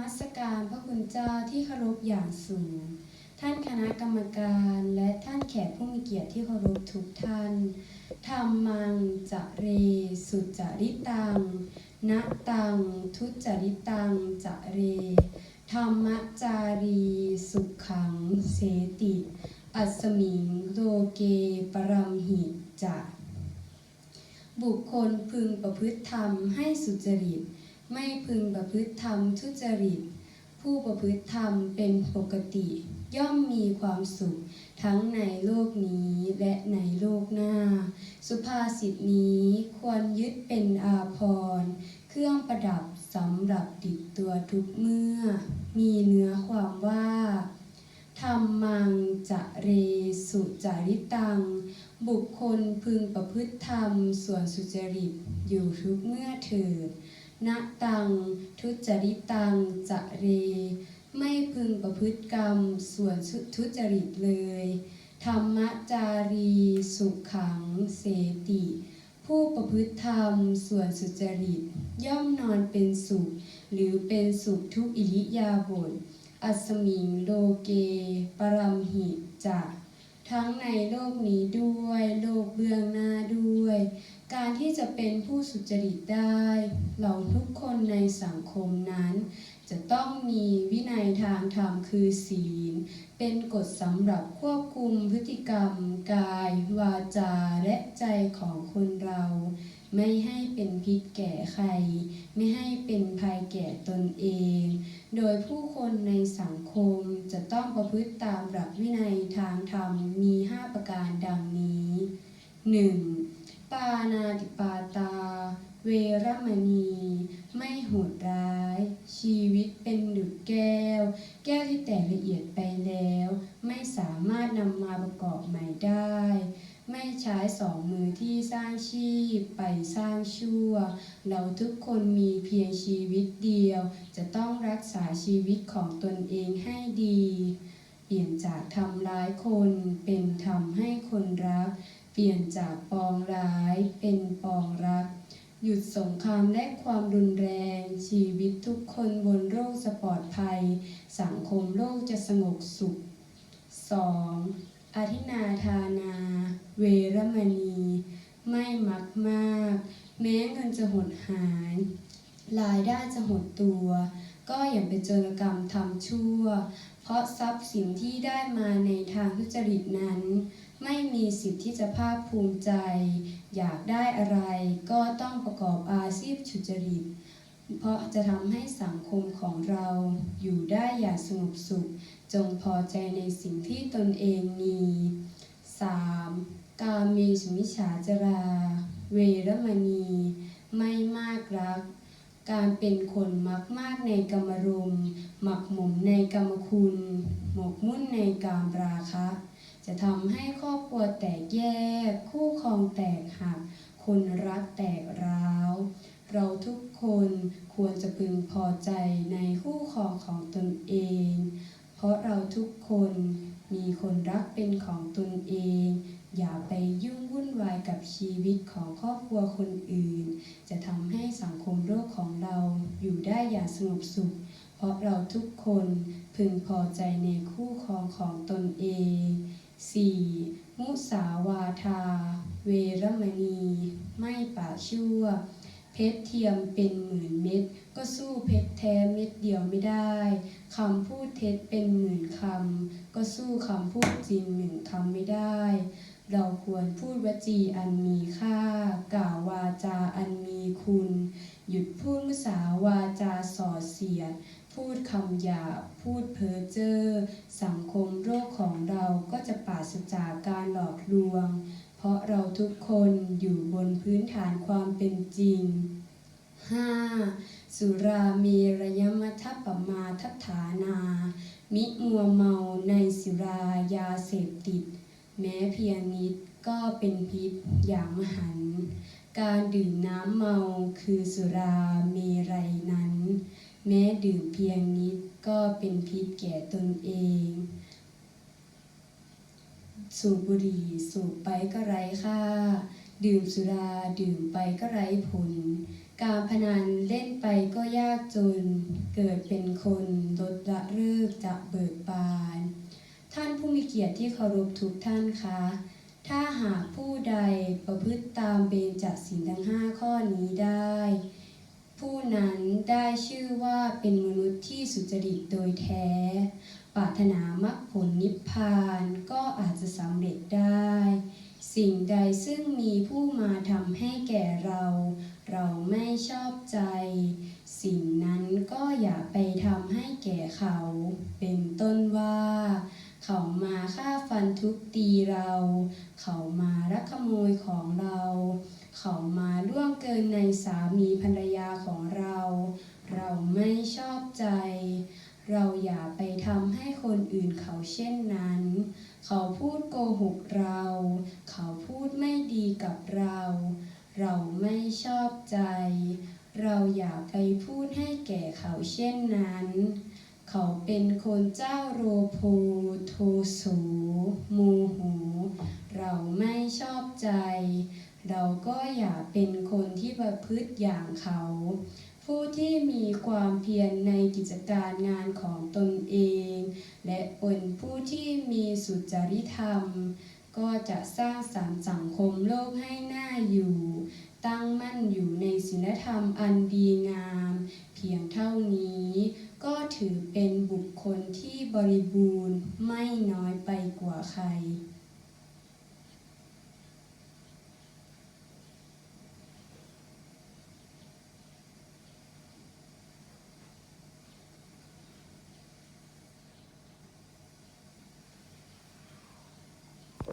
มัสการพระคุณเจ้าที่เคารพอย่างสูง ท่านคณะกรรมการและท่านแขกผู้มีเกียรติที่เคารพทุกท่านธรรมังจะเร สุจริตังนะตัง ทุจริตังจะเร ธรรมจารี สุขัง เสติ อัสมิงโลเกปรัมหิจะ บุคคลพึงประพฤติธรรมให้สุจริต ไม่พึงประพฤติธรรมทุจริต ผู้ประพฤติธรรมเป็นปกติ ย่อมมีความสุข ทั้งในโลกนี้และในโลกหน้า สุภาษิตนี้ควรยึดเป็นอาภรณ์เครื่องประดับสำหรับติดตัวทุกเมื่อ มีเนื้อความว่าธรรมังจะเรสุจาริตัง บุคคลพึงประพฤติธรรมส่วนสุจริตอยู่ทุกเมื่อเถิด นะตัง ทุจริตัง จะเร ไม่พึงประพฤติกรรมส่วนทุจริตเลย ธรรมจารีสุขังเสติ ผู้ประพฤติธรรมส่วนสุจริต ย่อมนอนเป็นสุข หรือเป็นสุขทุกอิริยาบถอัสมิงโลเก ปรัมหิจะทั้งในโลกนี้ด้วยโลกเบื้องหน้า ที่จะเป็นผู้สุจริตได้ เราทุกคนในสังคมนั้น จะต้องมีวินัยทางธรรมคือศีล เป็นกฎสำหรับควบคุมพฤติกรรม กาย วาจา และใจของคนเรา ไม่ให้เป็นพิษแก่ใคร ไม่ให้เป็นภัยแก่ตนเอง โดยผู้คนในสังคมจะต้องประพฤติตามหลักวินัยทางธรรมมี 5 ประการดังนี้ 1. ปานาติปาตา เวรมณี ไม่โหดร้าย ชีวิตเป็นดุจแก้ว แก้วที่แตกละเอียดไปแล้ว ไม่สามารถนำมาประกอบใหม่ได้ ไม่ใช้สองมือที่สร้างชีพไปสร้างชั่ว เราทุกคนมีเพียงชีวิตเดียว จะต้องรักษาชีวิตของตนเองให้ดี เปลี่ยนจากทำร้ายคนเป็นทำให้คนรัก เปลี่ยนจากปองร้ายเป็นปองรัก หยุดสงครามและความรุนแรง ชีวิตทุกคนบนโลกจะปลอดภัย สังคมโลกจะสงบสุข 2. อธินาทานา เวรมณี ไม่มักมาก แม้เงินจะหดหาย รายได้จะหดตัว ก็อย่าไปเจรกรรมทำชั่ว เพราะทรัพย์สินที่ได้มาในทางทุจริตนั้น ไม่มีสิทธิ์ที่จะภาคภูมิใจ อยากได้อะไรก็ต้องประกอบอาชีพสุจริต เพราะจะทำให้สังคมของเราอยู่ได้อย่างสงบสุข จงพอใจในสิ่งที่ตนเองมี 3. กาเมสุมิฉาจรา เวรมณี ไม่มากรัก การเป็นคนมักมากในกรรมรมหมักหมมในกรรมคุณ หมกมุ่นในกามราคะ จะทำให้ครอบครัวแตกแยก คู่ครองแตกหักคนรักแตกร้าว เราทุกคนควรจะพึงพอใจในคู่ครองของตนเอง เพราะเราทุกคนมีคนรักเป็นของตนเอง อย่าไปยุ่งวุ่นวายกับชีวิตของครอบครัวคนอื่น จะทำให้สังคมโลกของเราอยู่ได้อย่างสงบสุข เพราะเราทุกคนพึงพอใจในคู่ครองของตนเอง 4. มุสาวาทา เวรมณี ไม่ป่าชั่ว เพชรเทียมเป็นหมื่นเม็ด ก็สู้เพชรแท้เม็ดเดียวไม่ได้คำพูดเท็จเป็นหมื่นคำ ก็สู้คำพูดจริงหนึ่งคำไม่ได้ เราควรพูดวจีอันมีค่า กล่าววาจาอันมีคุณ หยุดพูดมุสาวาจาส่อเสียด พูดคำหยาบพูดเพ้อเจ้อสังคมโลกของเราก็จะปราศจากการหลอกลวง เพราะเราทุกคนอยู่บนพื้นฐานความเป็นจริง 5. สุราเมรยมัทปมาทัฏฐานา มิมัวเมาในสุรายาเสพติด แม้เพียงนิดก็เป็นพิษอย่างมหัน การดื่มน้ำเมาคือสุราเมรัยนั้น แม้ดื่มเพียงนิดก็เป็นพิษแก่ตนเอง สูบบุหรี่สูบไปก็ไร้ค่า ดื่มสุราดื่มไปก็ไร้ผล การพนันเล่นไปก็ยากจน เกิดเป็นคนลดละเลิกจะเบิกบาน ท่านผู้มีเกียรติที่เคารพทุกท่านคะถ้าหากผู้ใดประพฤติตามเบญจศีลทั้งห้าข้อนี้ได้ ผู้นั้นได้ชื่อว่าเป็นมนุษย์ที่สุจริตโดยแท้ ปรารถนามรรคผลนิพพานก็อาจจะสำเร็จได้ สิ่งใดซึ่งมีผู้มาทำให้แก่เรา เราไม่ชอบใจ สิ่งนั้นก็อย่าไปทำให้แก่เขา เป็นต้นว่า เขามาฆ่าฟันทุบตีเรา เขามารักขโมยของเรา เขามาล่วงเกินในสามีภรรยาของเรา เราไม่ชอบใจ เราอย่าไปทำให้คนอื่นเขาเช่นนั้น เขาพูดโกหกเรา เขาพูดไม่ดีกับเรา เราไม่ชอบใจ เราอย่าไปพูดให้แก่เขาเช่นนั้น เขาเป็นคนเจ้าโรโพโทโสโมโห เราไม่ชอบใจ เราก็อย่าเป็นคนที่ประพฤติอย่างเขา ผู้ที่มีความเพียรในกิจการงานของตนเอง และเป็นผู้ที่มีสุจริธรรม ก็จะสร้างสรรค์สังคมโลกให้น่าอยู่ ตั้งมั่นอยู่ในศีลธรรมอันดีงาม เพียงเท่านี้ก็ถือเป็นบุคคลที่บริบูรณ์ไม่น้อยไปกว่าใคร